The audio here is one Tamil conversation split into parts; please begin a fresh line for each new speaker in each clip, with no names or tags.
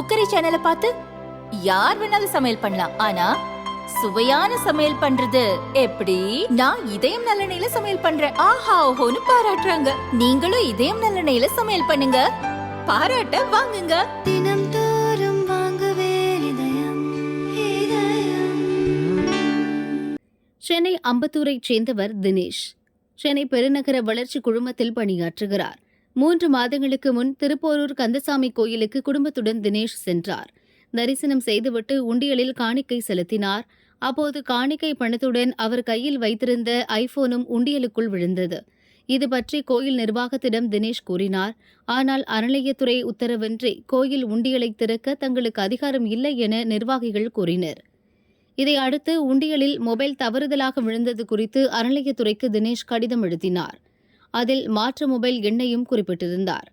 குக்கரி சேனலை பார்த்து யார் வேணாலும் சமையல் பண்ணலாம். ஆனா சுவையான சமையல் பண்றது எப்படி? நான் இதயம் நல்லெண்ணெயில சமையல் பண்றேன். ஆஹா ஓஹோன்னு பாராட்டுறாங்க. நீங்களும் இதயம் நல்லெண்ணெயில சமையல் பண்ணுங்க. பாராட்ட வாங்குங்க.
தினம் தோறும் வாங்குவே இதயம் இதயம்.
சென்னை அம்பத்தூரைச் சேர்ந்தவர் தினேஷ். சென்னை பெருநகர வளர்ச்சி குழுமத்தில் பணியாற்றுகிறார். மூன்று மாதங்களுக்கு முன் திருப்போரூர் கந்தசாமி கோயிலுக்கு குடும்பத்துடன் தினேஷ் சென்றார். தரிசனம் செய்துவிட்டு உண்டியலில் காணிக்கை செலுத்தினார். அப்போது காணிக்கை பணத்துடன் அவர் கையில் வைத்திருந்த ஐபோனும் உண்டியலுக்குள் விழுந்தது. இது பற்றி கோயில் நிர்வாகத்திடம் தினேஷ் கூறினார். ஆனால் அறநிலையத்துறை உத்தரவின்றி கோயில் உண்டியலை திறக்க தங்களுக்கு அதிகாரம் இல்லை என நிர்வாகிகள் கூறினர். இதை அடுத்து உண்டியலில் மொபைல் தவறுதலாக விழுந்தது குறித்து அறநிலையத்துறைக்கு தினேஷ் கடிதம் எழுதினார். அதில் மாற்று மொபைல் எண்ணையும் குறிப்பிட்டிருந்தார்.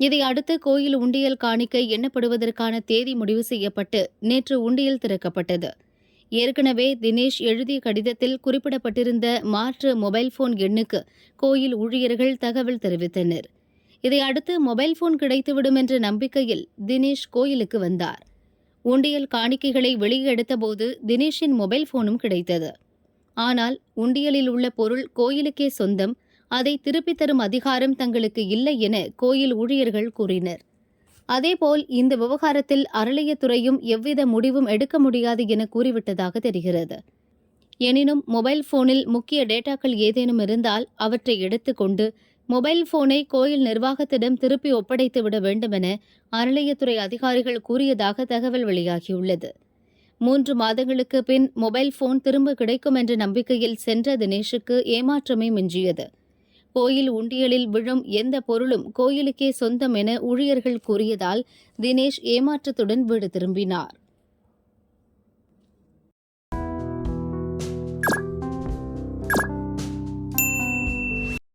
இதை அடுத்து கோயில் உண்டியல் காணிக்கை எண்ணப்படுவதற்கான தேதி முடிவு செய்யப்பட்டு நேற்று உண்டியல் திறக்கப்பட்டது. ஏற்கனவே தினேஷ் எழுதிய கடிதத்தில் குறிப்பிடப்பட்டிருந்த மாற்று மொபைல் போன் எண்ணுக்கு கோயில் ஊழியர்கள் தகவல் தெரிவித்தனர். இதை அடுத்து மொபைல் போன் கிடைத்துவிடும் என்ற நம்பிக்கையில் தினேஷ் கோயிலுக்கு வந்தார். உண்டியல் காணிக்கைகளை வெளியே எடுத்தபோது தினேஷின் மொபைல் போனும் கிடைத்தது. ஆனால் உண்டியலில் உள்ள பொருள் கோயிலுக்கே சொந்தம் அதை திருப்பித் தரும் அதிகாரம் தங்களுக்கு இல்லை என கோயில் ஊழியர்கள் கூறினர். அதேபோல் இந்த விவகாரத்தில் அறளையத்துறையும் எவ்வித முடிவும் எடுக்க முடியாது என கூறிவிட்டதாக தெரிகிறது. எனினும் மொபைல் போனில் முக்கிய டேட்டாக்கள் ஏதேனும் இருந்தால் அவற்றை எடுத்துக்கொண்டு மொபைல் போனை கோயில் நிர்வாகத்திடம் திருப்பி ஒப்படைத்து விட வேண்டும் என அறநிலையத்துறை அதிகாரிகள் கூறியதாக தகவல் வெளியாகியுள்ளது. மூன்று மாதங்களுக்கு பின் மொபைல் போன் திரும்ப கிடைக்கும் என்ற நம்பிக்கையில் சென்ற தினேஷுக்கு ஏமாற்றமே மிஞ்சியது. கோயில் உண்டியலில் விழும் எந்த பொருளும் கோயிலுக்கே சொந்தம் என ஊழியர்கள் கூறியதால் தினேஷ் ஏமாற்றத்துடன் வீடு திரும்பினார்.